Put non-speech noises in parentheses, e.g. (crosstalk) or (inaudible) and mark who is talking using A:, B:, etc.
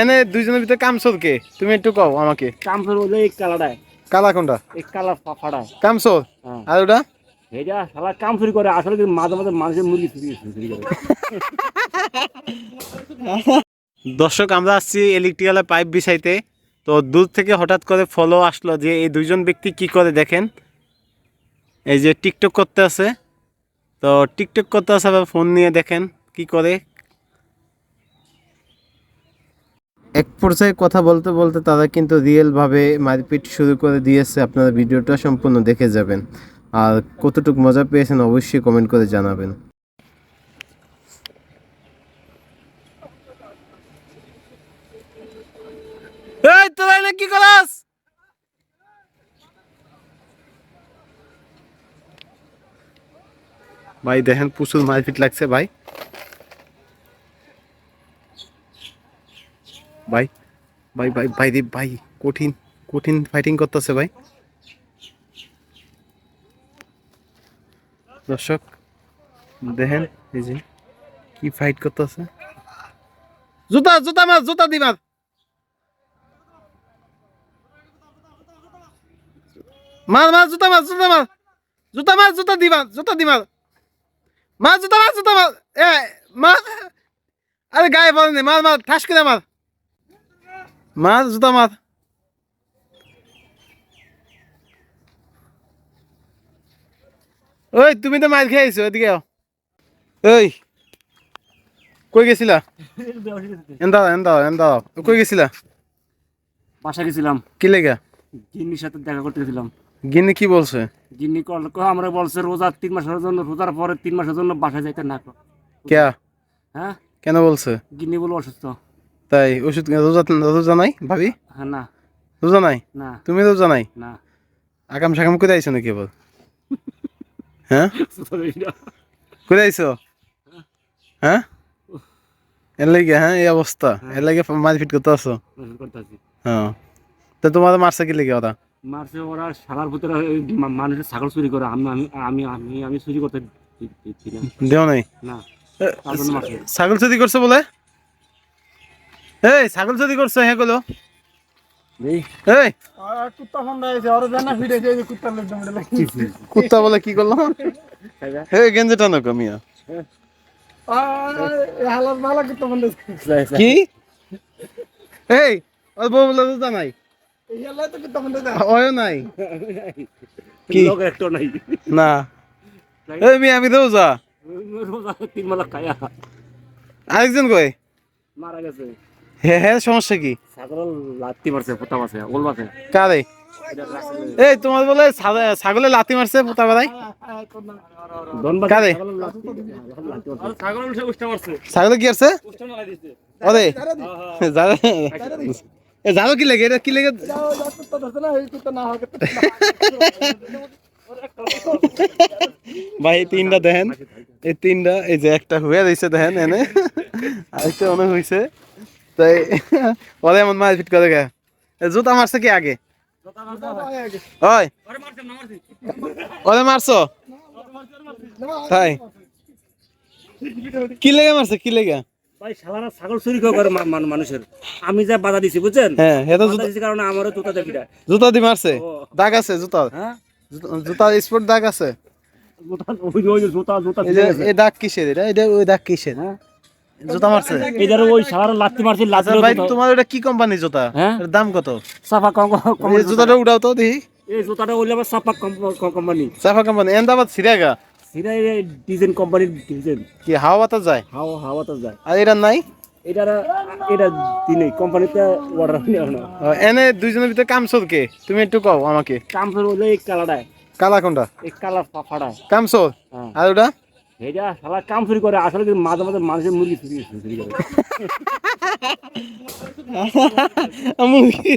A: এনে দুইজনের ভিতরে কামসল কে? তুমি একটু কও আমাকে।
B: কামসর হলো এই কালাটায়
A: কালা কোনটা?
B: এই কালা ফাড়ায়
A: কামসল
B: হ্যাঁ।
A: আর ওটা?
B: এটা শালা কাম চুরি করে আসলে কিন্তু মাঝে মাঝে মানুষের মুরগি চুরি চুরি করে।
A: দর্শক আমরা আসছি ইলেকট্রিক্যালের পাইপ বিছাইতে। তো দূর থেকে হঠাৎ করে ফলো আসলো যে এই দুইজন ব্যক্তি কি করে দেখেন। এই যে টিকটক করতে আছে। তো টিকটক করতে আছে আবার ফোন নিয়ে দেখেন কি করে এক পর্যায়ে কথা বলতে বলতে তারা কিন্তু রিয়েলভাবে মারপিট শুরু করে দিয়েছে। আপনারা ভিডিওটা সম্পূর্ণ দেখে যাবেন। আর কতটুকু মজা পেয়েছেন অবশ্যই কমেন্ট করে জানাবেন। ভাই, দেখেন প্রচুর মারপিট লাগছে ভাই। ভাই ভাই ভাই ভাই রে ভাই, কঠিন কঠিন ফাইটিং করতেছে ভাই। দর্শক, দেখেন এই যে কি ফাইট করতেছে। জুতা জুতা মার, জুতা দি মার। মার জুতা মার জুতা মার। জুতা মার, জুতা দি মার, জুতা দি মার। জুতা মার জুতা মার। এ, মার। আরে গায়ে বল মার মার, ঠাস করে মার। মার জুতা মার ওই তুমি তো মার খেয়েছো এদিকে। ওই কই গেছিলা? এন্দা এন্দা এন্দা কই গেছিলা?
B: বাসা গেছিলাম।
A: কি লেগা?
B: জিন্নির সাথে দেখা করতে গেছিলাম।
A: গিন্নি কি বলছে?
B: জিন্নি কল ক- আমরা বলছে রোজা তিন মাসের জন্য রোজার পরে তিন মাসের জন্য বাসায় যাইতে না।
A: কে
B: হ্যাঁ?
A: কেন বলছে?
B: গিন্নি বলো অসুস্থ।
A: তাই ওষুধ রোজা রোজা নাই ভাবি?
B: হ্যাঁ না।
A: রোজা নাই?
B: না।
A: তুমি রোজা নাই?
B: না।
A: আগাম সাকাম করে আইছো নাকি এবার? (laughs) হ্যাঁ? আইছো? হ্যাঁ? এর লাগে হ্যাঁ এই অবস্থা। এর লাগে মারপিট করতে আসো হ্যাঁ। তো তোমার মারছে কি লেগে ওরা?
B: মারছে ওরা শালার ভিতরে মানুষের ছাগল চুরি করে। আমি আমি আমি আমি চুরি করতে
A: দেও নাই?
B: না।
A: ছাগল চুরি করছে বলে? এই ছাগল চুরি করছে হ্যাঁ গুলো। এই।
C: কুত্তা
A: বলে কি করল? হে গেঞ্জি টানো কমিয়া
C: মালা কুত্তা ফন্ডা
A: কি? এই ওর বউ বলে নাই
C: তো
A: ওয়ও নাই। কি?
B: নাই।
A: না। এই মি আমি রোজা
B: রোজা। তিন মালা খায়া।
A: আরেকজন কই?
B: মারা গেছে।
A: হে হে সমস্যা কি?
B: ছাগল লাত্তি মারছে পোতা মারছে ওল মারছে।
A: কারে? এই তোমার বলে ছাগলে মারছে পোতা কারে? কি আছে? ওরে যাবে কি লাগে? এটা কি লাগে? ভাই এই তিনটা দেখেন। এই তিনটা এই যে একটা হয়ে দিছে দেখেন এনে। আরেকটা অনেক হয়েছে তাই ওরে এমন মারপিট করে গে এ জুতা মারছে কি আগে? ওই। ওরে মারছো? তাই। কি লেগে মারছে কি লেগে?
B: ভাই শালারা ছাগল চুরি করে মানুষের। আমি যা বাধা দিছি বুঝছেন?
A: হ্যাঁ এটা জুতা
B: দিছি কারণে আমারও জুতা দেখিটা
A: জুতা দি মারছে? দাগ আছে জুতার
B: হ্যাঁ?
A: জুতা- জুতার স্পোর্ট দাগ আছে?
B: জুতা ওই জুতা জুতা
A: এই এই দাগ কিসের? এটা এটা ওই দাগ কিসের?
B: হ্যাঁ?
A: জুতা মারছে?
B: এদের ওই শালারা লাত্তি মারছে
A: আচ্ছা
B: লাত্তি
A: ভাই তোমার ওটা কি কোম্পানির জুতা?
B: হ্যাঁ?
A: এর দাম কত?
B: সাফা কম কম
A: এই জুতাটা উঠাও তো দেখি।
B: এই জুতাটা আবার সাফা কোম্পানি
A: সাফা কোম্পানি এন্দাবাদ সিরাগা
B: সেটা ডিজাইন কোম্পানির ডিজাইন
A: কি যায়?
B: হাওয়া যায়।
A: আর এটা নাই?
B: এটা এটা দিনে কোম্পানিতে অর্ডার
A: এনে দুইজনের ভিতরে কামসর কে? তুমি একটু কও আমাকে।
B: কামসর হলো এই কালাটায়
A: কালা কোনটা?
B: এই ফাড়ায়
A: কামসর
B: হ্যাঁ।
A: আর ওটা?
B: এটা শালা কাম চুরি করে, আসলে কিন্তু মাঝে মাঝে মানুষের মুরগি চুরি চুরি করে।
A: মুরগি।